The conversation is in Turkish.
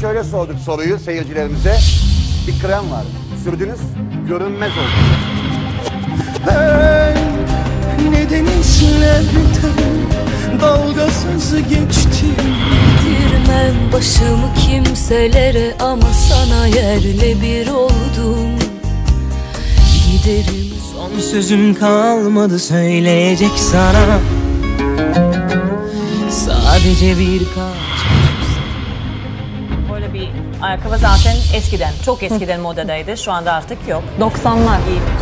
şöyle sorduk soruyu seyircilerimize. Bir krem var. Sürdünüz, görünmez oldu. Ben ne denizlerden dalgasız geçtim Dirmem başımı kimselere ama sana yerle bir oldum Giderim Son sözüm kalmadı söyleyecek sana Sadece bir ayakkabı zaten eskiden, çok eskiden modadaydı. Şu anda artık yok. 90'lar. Giymiş.